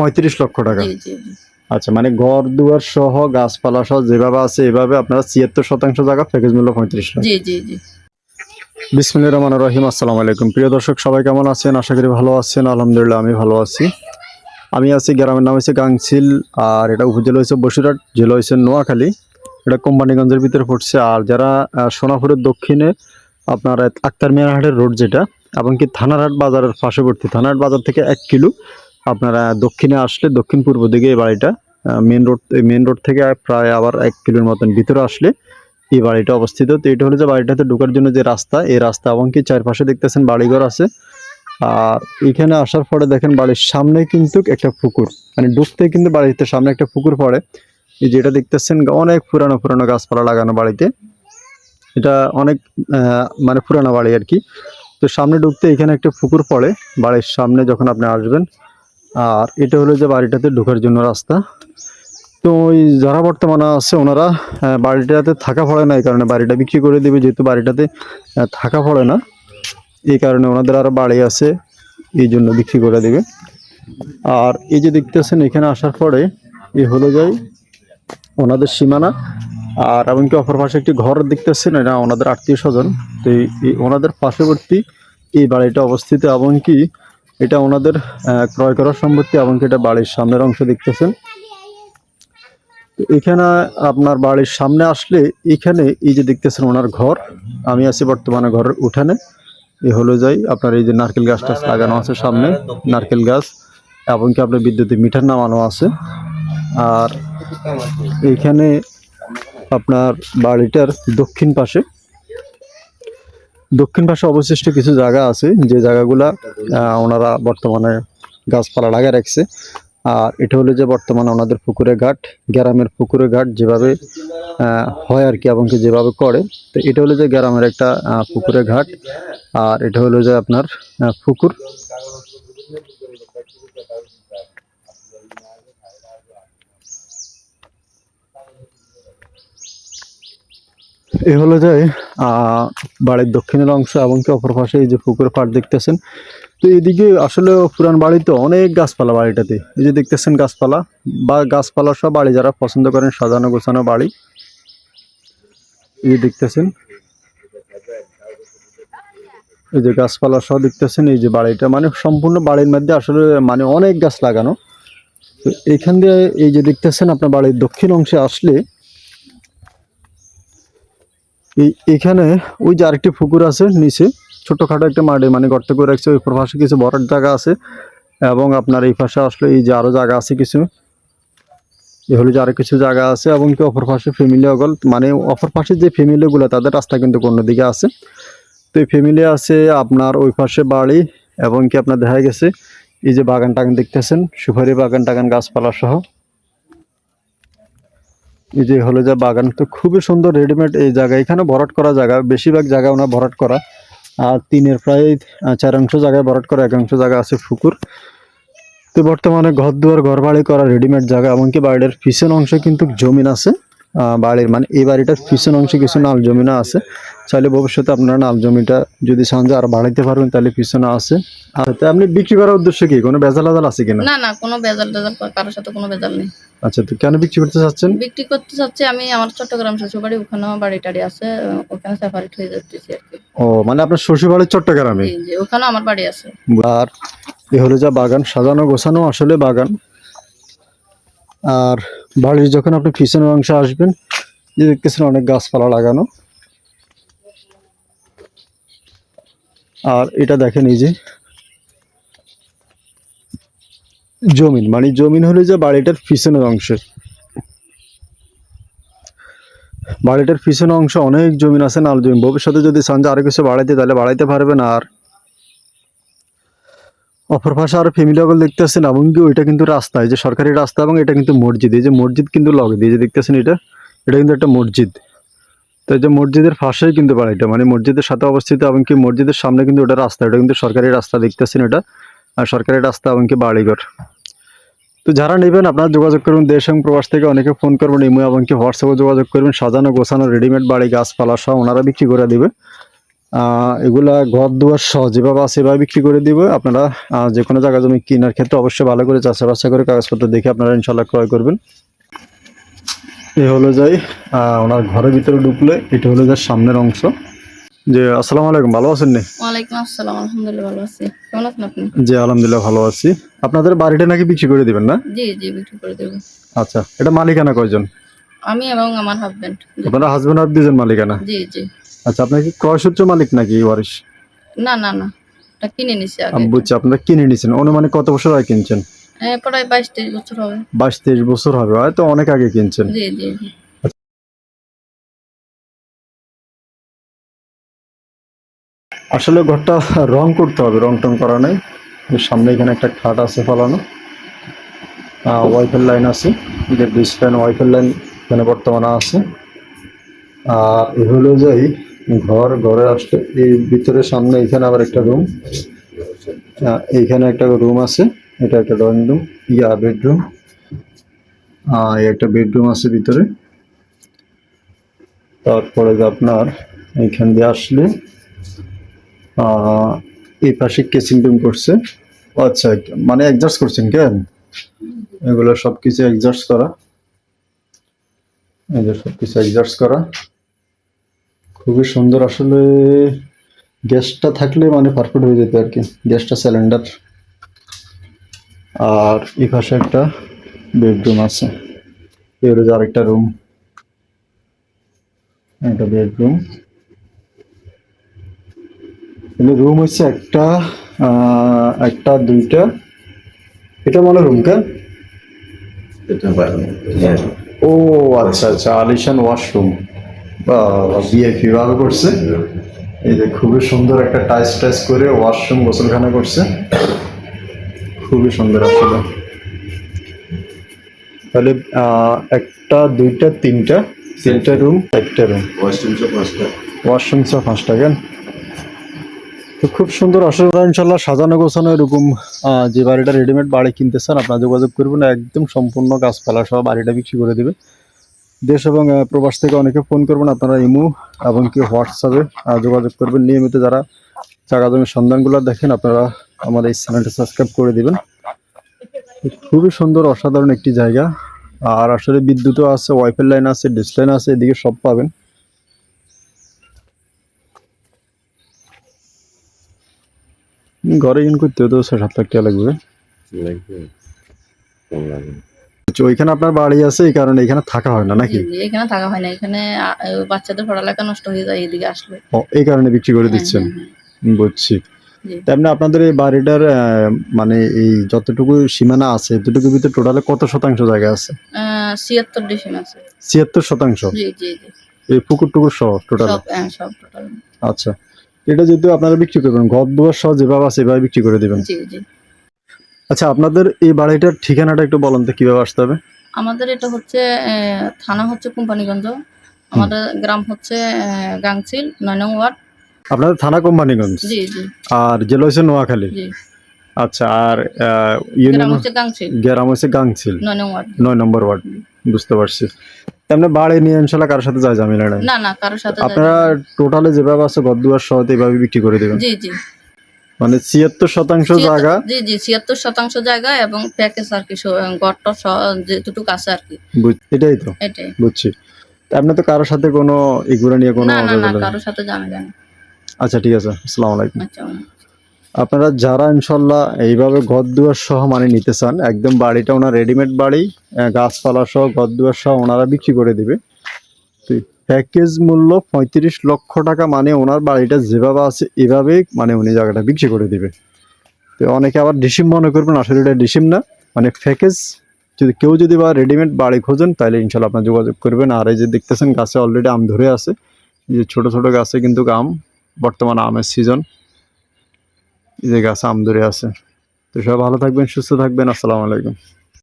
পঁয়ত্রিশ লক্ষ। টাকা। আচ্ছা মানে ঘর দুয়ার সহ গাছপালা সহ যেভাবে আছে এভাবে আপনারা ছিয়াত্তর শতাংশ জায়গা প্যাকেজ মূল্য পঁয়ত্রিশ লাখ জি জি জি। বিসমিল্লাহ রহমান রহিম আসসালামু আলাইকুম। প্রিয় দর্শক সবাই কেমন আছেন? আশা করি ভালো আছেন। আলহামদুলিল্লাহ আমি ভালো আছি। আমি আছি গ্রামের নাম হচ্ছে গাংছিল আর এটা উপজেলা হয়েছে বসিরহাট জেলা হয়েছে নোয়াখালী। এটা কোম্পানিগঞ্জের ভিতরে পড়ছে। আর যারা সোনাপুরের দক্ষিণে আপনার আক্তার মিয়ারহাটের রোড যেটা এবং কি থানারহাট বাজারের পার্শ্ববর্তী থানারহাট বাজার থেকে এক কিলো। আপনারা দক্ষিণে আসলে দক্ষিণ পূর্ব দিকে এই বাড়িটা মেন রোড মেন রোড থেকে প্রায় আবার এক কিলোর মতন ভিতরে আসলে এই বাড়িটা অবস্থিত। তো এটা হলো যে বাড়িটাতে ঢোকার জন্য যে রাস্তা, এই রাস্তা এবং কি চারপাশে দেখতেছেন বাড়িঘর আছে। আর এখানে আসার পরে দেখেন বাড়ির সামনে কিন্তু একটা পুকুর মানে ঢুকতে কিন্তু বাড়িতে সামনে একটা পুকুর পড়ে। এই যেটা দেখতেছেন অনেক পুরানো পুরানো গাছপালা লাগানো বাড়িতে। এটা অনেক মানে পুরানো বাড়ি আর কি। তো সামনে ঢুকতে এখানে একটা পুকুর পড়ে, বাড়ির সামনে যখন আপনি আসবেন আর এটা হলো যে বাড়িটাতে ঢোকার জন্য রাস্তা। তো ওই যারা বর্তমানে আছে, ওনারা বাড়িটাতে থাকা পড়ে না, এই কারণে বাড়িটা বিক্রি করে দেবে, যেহেতু বাড়িটাতে থাকা পড়ে না। এই কারণে ওনাদের আরও বাড়ি আছে, এই জন্য বিক্রি করে দেবে। আর এই যে দেখতেছেন, এখানে আসার পরে এ হলো যাই ওনাদের সীমানা। আর এমনকি অপর পাশে একটি ঘর দেখতেছেন? এটা ওনাদের আত্মীয় স্বজন। তো এই- এই ওনাদের পার্শ্ববর্তী এই বাড়িটা অবস্থিত এমনকি এটা ওনাদের ক্রয় করার সম্পত্তি এমনকি এটা বাড়ির সামনের অংশ দেখতেছেন। এখানে আপনার বাড়ির সামনে আসলে এখানে এই যে দেখতেছেন ওনার ঘর, আমি আছি বর্তমানে ঘরের উঠানে। এ হলো যাই আপনার এই যে নারকেল গাছটা লাগানো আছে সামনে, নারকেল গাছ এমনকি আপনার বিদ্যুতের মিটার নামানো আছে। আর এইখানে আপনার বাড়িটার দক্ষিণ পাশে দক্ষিণ পাশে অবশিষ্ট কিছু জায়গা আছে, যে জায়গাগুলা ওনারা বর্তমানে গাছপালা লাগিয়ে রাখছে। আর এটা হলো যে বর্তমানে ওনাদের পুকুরে ঘাট, গ্রামের পুকুরে ঘাট যেভাবে হয় আর কি এবং কি যেভাবে করে। তো এটা হলো যে গ্রামের একটা পুকুরে ঘাট। আর এটা হলো যে আপনার পুকুর। এ হলো যে বাড়ির দক্ষিণের অংশ এবং কি অপর পাশে এই যে পুকুর পাড় দেখতেছেন। তো এদিকে আসলে পুরান বাড়িতে অনেক গাছপালা বাড়িটাতে। এই যে দেখতেছেন গাছপালা, বা গাছপালা সব বাড়ি যারা পছন্দ করেন সাজানো গোছানো বাড়ি। এই দেখতেছেন। এই যে গাছপালা সহ দেখতেছেন, এই যে বাড়িটা। মানে সম্পূর্ণ বাড়ির মধ্যে আসলে মানে অনেক গাছ লাগানো। তো এখান দিয়ে এই যে দেখতেছেন আপনার বাড়ির দক্ষিণ অংশে আসলে এই এখানে ওই যে আরেকটি পুকুর আছে নিচে, ছোটখাটো একটা মাঠে মানে গর্ত করে রাখছে। ওই পাশে কিছু বড়ার জায়গা আছে এবং আপনার এই পাশে আসলে এই যে আরও জায়গা আছে কিছু। এ হলো যে আরও কিছু জায়গা আছে এবং কি অপর পাশে ফ্যামিলি অগল মানে অপর পাশে যে ফ্যামিলিগুলো তাদের রাস্তা কিন্তু অন্যদিকে আছে। তো এই ফ্যামিলি আছে আপনার ওই পাশে বাড়ি এবং কি আপনার দেখা গেছে, এই যে বাগান টাগান দেখতেছেন, সুপারি বাগান, টাগান গাছপালা সহ। এই যে হলো যা বাগান, তো খুবই সুন্দর রেডিমেড এই জায়গা। এখানে ভরাট করা জায়গা, বেশিরভাগ জায়গা ওনার ভরাট করা। আর তিনের প্রায় চার অংশ জায়গায় ভরাট করা, এক অংশ জায়গা আছে পুকুর। তো বর্তমানে ঘর দুয়ার ঘর বাড়ি করা রেডিমেড জায়গা, এমনকি বাড়ির পিছন অংশ কিন্তু জমিন আছে। বাড়ির মানে এই বাড়িটার পিছন অংশে কিছু নাল জমিনা আছে। চাইলে ভবিষ্যতে আপনারা নাল জমিটা যদি চান যে আর বাড়াইতে পারবেন তাহলে পিছনে আছে। আর আপনি বিক্রি করার উদ্দেশ্য কি? কোনো বেজাল আজাল আছে কিনা? না না কোনো বেজাল টেজাল কর- কারোর সাথে কোনো বেজাল নেই। আচ্ছা তো কেন বিক্রি করতে চাচ্ছেন? বিক্রি করতে চাচ্ছি আমি আমার চট্টগ্রাম শ্বশুরবাড়ি ওখানে আমার বাড়ি টাড়ি আছে ওখানে সেপারেট হয়ে যাচ্ছি আর কি। ও মানে আপনার শ্বশুর বাড়ির চট্টগ্রামে? জি ওখানেও আমার বাড়ি আছে। আর এ হলো যা বাগান সাজানো গোছানো আসলে বাগান। আর বাড়ির যখন আপনি পিছনের অংশে আসবেন যে দেখতেছেন অনেক গাছপালা লাগানো। আর এটা দেখেন এই যে জমিন মানে জমিন হলো যে বাড়িটার পিছনের অংশ। বাড়িটার পিছনের অংশ অনেক জমিন আছে, নাল জমিন। ভবিষ্যতে যদি চান যে আরও কিছু বাড়াইতে, তাহলে বাড়াইতে পারবেন। আর অপর পাশে আরও ফ্যামিলি অগল দেখতেছেন এমনকি ওইটা কিন্তু রাস্তা, এই যে সরকারি রাস্তা, এবং এটা কিন্তু মসজিদ। এই যে মসজিদ কিন্তু লগে দিয়ে যে দেখতেছেন এটা এটা কিন্তু একটা মসজিদ। তো যে মসজিদের পাশেই কিন্তু বাড়িটা মানে মসজিদের সাথে অবস্থিত এমনকি মসজিদের সামনে কিন্তু ওটা রাস্তা এটা কিন্তু সরকারি রাস্তা দেখতেছেন এটা, আর সরকারি রাস্তা এমনকি বাড়িঘর। তো যারা নেবেন আপনারা যোগাযোগ করবেন দেশ এবং প্রবাস থেকে অনেকে ফোন করবেন, ইমো এমনকি হোয়াটসঅ্যাপে যোগাযোগ করবেন, সাজানো, গোছানো রেডিমেড বাড়ি, গাছপালা সহ ওনারা বিক্রি করে দেবে। এগুলা ঘর দুয়ার সহ যেভাবে আছে সেভাবে বিক্রি করে দিব। আপনারা যে কোনো জায়গা জমি কেনার ক্ষেত্রে অবশ্যই ভালো করে চাষা বাসা করে কাগজপত্র দেখে আপনারা ইনশাল্লাহ ক্রয় করবেন। এ হলো যাই ওনার ঘরের ভিতরে ঢুকলে এটা হলো যার সামনের অংশ। যে আসসালামু আলাইকুম ভালো আছেন নি? ওয়ালাইকুম আসসালাম আলহামদুলিল্লাহ ভালো আছি। কেমন আছেন আপনি? জি আলহামদুলিল্লাহ ভালো আছি। আপনাদের বাড়িটা নাকি বিক্রি করে দিবেন না? জি জি বিক্রি করে দেবো। আচ্ছা এটা মালিকানা কয়জন? আমি এবং আমার হাজবেন্ড আপনারা হাজবেন্ড আর দুজন মালিকানা? জি জি। আচ্ছা আপনার কি ক্রয়সূত্র মালিক নাকি ওয়ারিশ? না না না। এটা কিনে নিছি আগে। বুঝছি আপনারা কিনে নিয়েছেন অনুমানিক কত বছর আগে কিনছেন? হ্যাঁ প্রায় বাইশ তেইশ বছর হবে। বাইশ তেইশ বছর হবে হয়তো অনেক আগে কিনছেন। জি জি জি। আসলে ঘরটা রং করতে হবে রং টং করা নাই। সামনে এখানে একটা খাট আছে ফলানো। ওয়াইফাই লাইন আছে যে লাইন ওয়াইফাই লাইন এখানে বর্তমানে আছে। আর এ হলো যাই ঘর ঘরে আসলে এই ভিতরে সামনে এখানে আবার একটা রুম এইখানে একটা রুম আছে। এটা একটা ড্রয়িং রুম ইয়া বেডরুম এই একটা বেডরুম আছে ভিতরে। তারপরে আপনার এইখান দিয়ে আসলে এই পাশে কেসিং রুম করছে। আচ্ছা মানে অ্যাডজাস্ট করছেন কেন? এগুলো সব কিছু অ্যাডজাস্ট করা যে সব কিছু অ্যাডজাস্ট করা। খুবই সুন্দর আসলে। গ্যাসটা থাকলে মানে পারফেক্ট হয়ে যেত আর কি। গ্যাসটা সিলিন্ডার আর এই পাশে একটা বেডরুম আছে। যে আরেকটা রুম একটা বেডরুম রুম হচ্ছে একটা একটা দুইটা। এটা মনে রুম কেন ও আচ্ছা আচ্ছা আলিশান ওয়াশরুম বিআইপি ভালো করছে। এই যে খুবই সুন্দর একটা টাইস টাইস করে ওয়াশরুম গোসলখানা করছে। খুবই সুন্দর আসলে। তাহলে একটা দুইটা তিনটা তিনটা রুম একটা রুম ওয়াশরুম সহ পাঁচটা। কেন? তো খুব সুন্দর ওরা ইনশাল্লাহ সাজানো গোছানো এরকম যে বাড়িটা রেডিমেড বাড়ি কিনতে চান আপনারা যোগাযোগ করবেন একদম সম্পূর্ণ গাছপালা সহ বাড়িটা বিক্রি করে দেবে দেশ এবং প্রবাস থেকে অনেকে ফোন করবেন আপনারা ইমো এবং কি হোয়াটসঅ্যাপে যোগাযোগ করবেন। নিয়মিত যারা জায়গা জমির সন্ধানগুলো দেখেন আপনারা আমার এই চ্যানেলটা সাবস্ক্রাইব করে দিবেন। খুবই সুন্দর অসাধারণ একটি জায়গা। আর আসলে বিদ্যুৎও আছে ওয়াইফাই লাইন আছে ডিস লাইন আছে এদিকে সব পাবেন। ঘরে ইন করতে তো ছয় সাত লাখ টাকা লাগবে। আচ্ছা, ওইখানে আপনার বাড়ি আছে এই কারণে এখানে থাকা হয় না নাকি? এখানে থাকা হয় না এখানে বাচ্চাদের পড়ালেখা নষ্ট হয়ে যায় এদিকে আসলে। এই কারণে বিক্রি করে হ্যাঁ, দিচ্ছেন? হ্যাঁ, হ্যাঁ। বুঝছি। তেমনি আপনাদের এই বাড়িটার মানে এই যতটুকু সীমানা আছে এতটুকুর ভিতরে টোটালে কত শতাংশ জায়গা আছে? ছিয়াত্তর ডিসিম আছে। ছিয়াত্তর শতাংশ? জি জি জি। এই পুকুর টুকুর সহ টোটাল সব হ্যাঁ, টোটাল আচ্ছা। এটা যেহেতু আপনারা বিক্রি করবেন ঘর দুয়ার সহ যেভাবে আছে সেভাবে বিক্রি করে দেবেন। জি জি। আচ্ছা আপনাদের এই বাড়িটার ঠিকানাটা একটু বলেন তো কীভাবে আসতে হবে? আমাদের এটা হচ্ছে থানা হচ্ছে কোম্পানিগঞ্জ। আমাদের গ্রাম হচ্ছে গাংচিল নয় নং ওয়ার্ড আপনাদের থানা কোম্পানিগঞ্জ? জি জি। আর জেলা হচ্ছে নোয়াখালী? জি। আচ্ছা আর গ্রাম হচ্ছে গাংচিল। গ্রাম হচ্ছে গাংছিল নয় নম্বর ওয়ার্ড। বুঝতে পারছি। তেমনি বাড়ি নিয়ে ইনশাল্লাহ কারোর সাথে যায় নাই? না না কারোর সাথে আপনারা টোটালে যেভাবে আছে গদ্দুয়ার সহ এইভাবে বিক্রি করে দেবেন? জি জি। মানে ছিয়াত্তর শতাংশ জায়গা? জি জি ছিয়াত্তর শতাংশ জায়গা এবং প্যাকেজ আর কি গড়টা যেটুকু আছে আর কি। এটাই তো? এটাই। বুঝছি। আপনি তো কারোর সাথে কোনো এগুলো নিয়ে কোনো না না। কারোর সাথে জানা যায় না আচ্ছা ঠিক আছে। আসসালামু আলাইকুম। আচ্ছা আপনারা যারা ইনশাল্লাহ এইভাবে ঘর দুয়ার সহ মানে নিতে চান একদম বাড়িটা ওনার রেডিমেড বাড়ি গাছপালা সহ ঘর দুয়ার সহ ওনারা বিক্রি করে দিবে। তো প্যাকেজ মূল্য পঁয়ত্রিশ লক্ষ টাকা মানে ওনার বাড়িটা যেভাবে আছে এভাবেই মানে উনি জায়গাটা বিক্রি করে দিবে। তো অনেকে আবার ডিসিম মনে করবেন আসলে এটা ডিসিম না। মানে প্যাকেজ যদি কেউ যদি বা রেডিমেড বাড়ি খোঁজেন তাহলে ইনশাল্লাহ আপনার যোগাযোগ করবেন। আর এই যে দেখতেছেন গাছে অলরেডি আম ধরে আছে। যে ছোট ছোট গাছে কিন্তু আম বর্তমানে আমের সিজন এই যে গাছে আম ধরে আছে। তো সবাই ভালো থাকবেন, সুস্থ থাকবেন। আসসালামু আলাইকুম।